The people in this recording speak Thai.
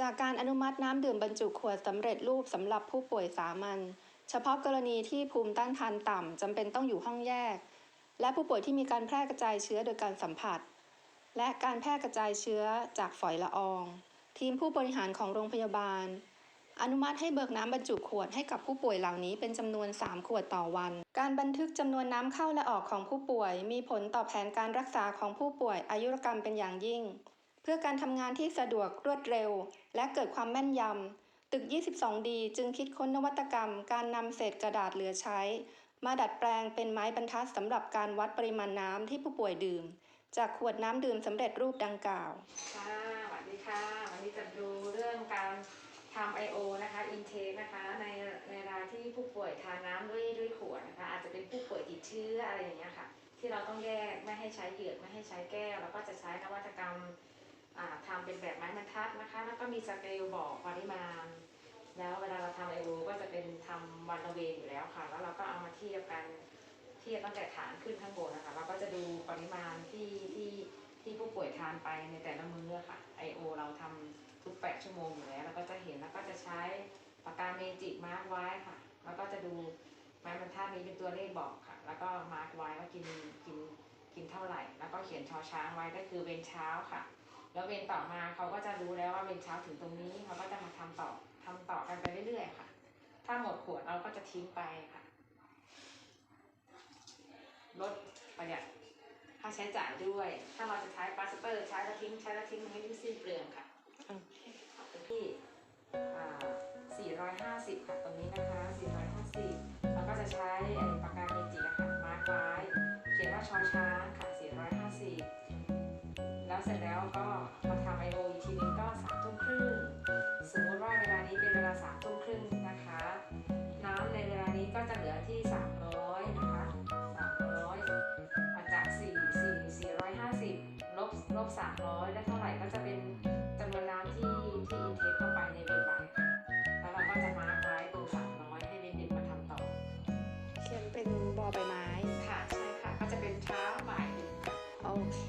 จากการอนุมัติน้ำดื่มบรรจุขวดสำเร็จรูปสำหรับผู้ป่วยสามัญเฉพาะกรณีที่ภูมิต้านทานต่ำจำเป็นต้องอยู่ห้องแยก และผู้ป่วยที่มีการแพร่กระจายเชื้อโดยการสัมผัส และการแพร่กระจายเชื้อจากฝอยละออง ทีมผู้บริหารของโรงพยาบาล อนุมัติให้เบิกน้ำบรรจุขวดให้กับผู้ป่วยเหล่านี้เป็นจำนวน 3 ขวดต่อวัน การบันทึกจำนวนน้ำเข้าและออกของผู้ป่วย มีผลต่อแผนการรักษาของผู้ป่วยอายุรกรรมเป็นอย่างยิ่ง เพื่อการทำงานที่สะดวกรวดเร็ว และเกิดความแม่นยำตึก 22ดีจึงคิดค้นนวัตกรรม การนำเศษกระดาษเหลือใช้ มาดัดแปลงเป็นไม้บรรทัดสำหรับการวัดปริมาณน้ำที่ผู้ป่วยดื่ม จากขวดน้ำดื่มสำเร็จรูปดังกล่าว ค่ะสวัสดีค่ะ วันนี้จะดูเรื่องการทำ I.O. นะคะ intake นะคะในในเวลาที่ผู้ป่วยทานน้ำด้วยด้วยขวดนะคะ อาจจะเป็นผู้ป่วยติดเชื้ออะไรอย่างเงี้ยค่ะ ที่เราต้องแยกไม่ให้ใช้เหยือกไม่ให้ใช้แก้ว แล้วก็จะใช้นวัตกรรม อ่าทำเป็นแบบไม้บรรทัดนะคะ แล้วก็มีสเกลบอกปริมาณ แล้วเวลาเราทำ I.O. ก็จะเป็นทำวันละเวรอยู่แล้วค่ะ แล้วเราก็เอามาเทียบกันเทียบตั้งแต่ฐานขึ้นข้างบนนะคะเราก็จะดูปริมาณที่ที่ที่ผู้ป่วยทานไปในแต่ละมื้อค่ะ I.O. เราทำทุก 8 ชั่วโมงอยู่แล้วแล้วก็จะเห็นแล้วก็จะใช้ปากกาเมจิกมาร์กไว้ค่ะ แล้วก็จะดูไม้บรรทัดนี้เป็นตัวเลขบอกค่ะ แล้วก็มาร์กไว้ว่ากินกินกินเท่าไหร่ แล้วก็เขียนชอช้างไว้ก็คือเวรเช้าค่ะ แล้วเวรต่อมาเขาก็จะรู้แล้วว่าเวรเช้าถึงตรงนี้เขาก็จะมาทำต่อทำต่อกันไปเรื่อยๆค่ะ ถ้าหมดขวดเราก็จะทิ้งไปค่ะลดประหยัดค่าใช้จ่ายด้วย ถ้าเราจะใช้ปาสเตอร์ใช้แล้วทิ้งใช้แล้วทิ้งมันไม่ได้สิ้นเปลืองค่ะที่450 ค่ะตรงนี้นะคะ 450 แล้วก็จะใช้ไอ้ปากกาเมจิค่ะมาร์กไว้เขียนว่าชอช้างค่ะ 450 แล้วเสร็จแล้วก็ นเวลานี้ก็จะเหลือที่ 300 นะคะ 300มาจาก4 4 450ลบลบ 300 ได้เท่าไหร่ก็จะเป็นจำนวนน้ำที่ที่อินเทคเข้าไปในเวลาค่ะแล้วเราก็จะมาร์กไว้ตรง300 ให้เด็กๆมาทำต่อ เขียนเป็นบอใบไม้ ค่ะ ใช่ค่ะ ก็จะเป็นเช้าบ่ายดึกค่ะโอเค